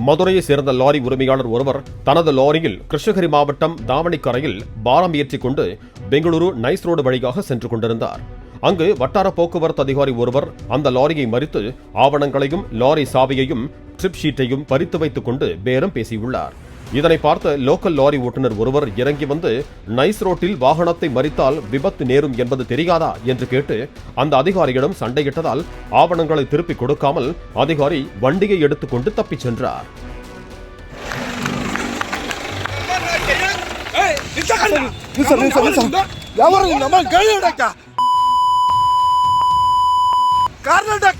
மதுரையை சேர்ந்த லாரி உரிமையாளர் ஒருவர் தனது லாரியில் கிருஷ்ணகிரி மாவட்டம் தாவணிக்கரையில் பாரம் ஏற்றிக் கொண்டு பெங்களூரு நைஸ் ரோடு வழியாக சென்று கொண்டிருந்தார். அங்கு வட்டார போக்குவரத்து அதிகாரி ஒருவர் அந்த லாரியை மறித்து ஆவணங்களையும் லாரி சாவியையும் ட்ரிப் ஷீட்டையும் பறித்து வைத்துக் கொண்டு பேரம் பேசியுள்ளார். இதனை பார்த்த லோக்கல் லாரி ஓட்டுநர் ஒருவர் இறங்கி வந்து நைஸ் ரோட்டில் வாகனத்தை மறித்தால் விபத்து நேரும் என்பது தெரியாதா? என்று கேட்டு அந்த அதிகாரியிடம் சண்டையிட்டதால் ஆவணங்களை திருப்பி கொடுக்காமல் அதிகாரி வண்டியை எடுத்துக்கொண்டு தப்பிச் சென்றார். கர்நாடக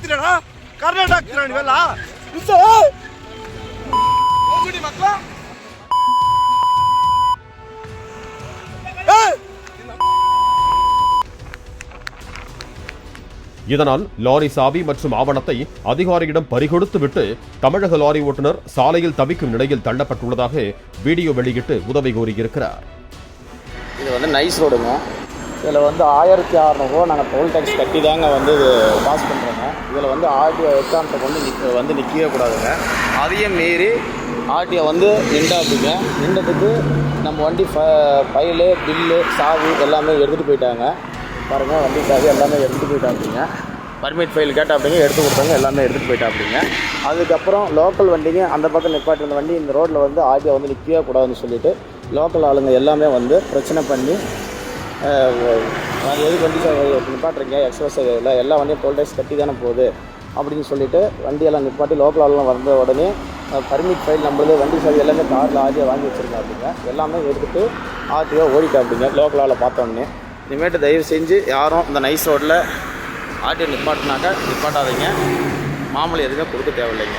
இதனால் லாரி சாவி மற்றும் ஆவணத்தை அதிகாரியிடம் பறிகொடுத்து விட்டு தமிழக லாரி ஓட்டுநர் சாலையில் தவிக்கும் நிலையில் தள்ளப்பட்டுள்ளதாக வீடியோ வெளியிட்டு உதவி கோரியிருக்கிறார். இது வந்து நைஸ் ரோடுங்க இதில் வந்து ஆயிரத்தி அறநூறுவா நாங்கள் டோல் டேக்ஸ் கட்டி தாங்க வந்து இது பாஸ் பண்ணுறோங்க இதில் வந்து ஆர்டிஓ எக்காரணத்தை கொண்டு நிற்க வந்து நிற்கவே கூடாதுங்க. அதையும் மீறி ஆர்டிஓ வந்து நின்றாப்பிங்க நின்றதுக்கு நம்ம வண்டி ஃப ஃபைலு பில்லு சாவு எல்லாமே எடுத்துகிட்டு போயிட்டாங்க. பாருங்கள் வண்டி சாவி எல்லாமே எடுத்துகிட்டு போயிட்டாப்பிடிங்க. பர்மிட் ஃபைல் கேட்டாப்பிடிங்க எடுத்து கொடுத்தாங்க எல்லாமே எடுத்துகிட்டு போயிட்டாப்பிடிங்க. அதுக்கப்புறம் லோக்கல் வண்டிங்க அந்த பக்கம் நிப்பாட்டிருந்த வண்டி இந்த ரோட்டில் வந்து ஆர்டிஓ வந்து நிற்கவே கூடாதுன்னு சொல்லிட்டு லோக்கல் ஆளுங்க எல்லாமே வந்து பிரச்சனை பண்ணி எதுக்கு வண்டி சார் நிப்பாட்டுறீங்க எக்ஸ்பிரஸ் இல்லை எல்லா வண்டியும் டோல் டேக்ஸ் கட்டி தானே போகுது அப்படின்னு சொல்லிட்டு வண்டியெல்லாம் நிப்பாட்டி லோக்கல் ஆளுலாம் வந்த உடனே பர்மிட் ஃபைல் நம்மளது வண்டி சாவி எல்லாமே காரில் ஆர்டிஓ வாங்கி வச்சுருக்காப்பிங்க எல்லாமே எடுத்துகிட்டு ஆர்டிஓ ஓடிட்டாப்பிங்க லோக்கல் ஆளை பார்த்தோன்னே இனிமேட்டு தயவு செஞ்சு யாரும் இந்த நைஸ் ரோட்டில் ஆட்டோ நிப்பாட்டினாக்கா நிப்பாட்டாதீங்க. மாமூலி எதுவுமே கொடுக்க தேவையில்லைங்க.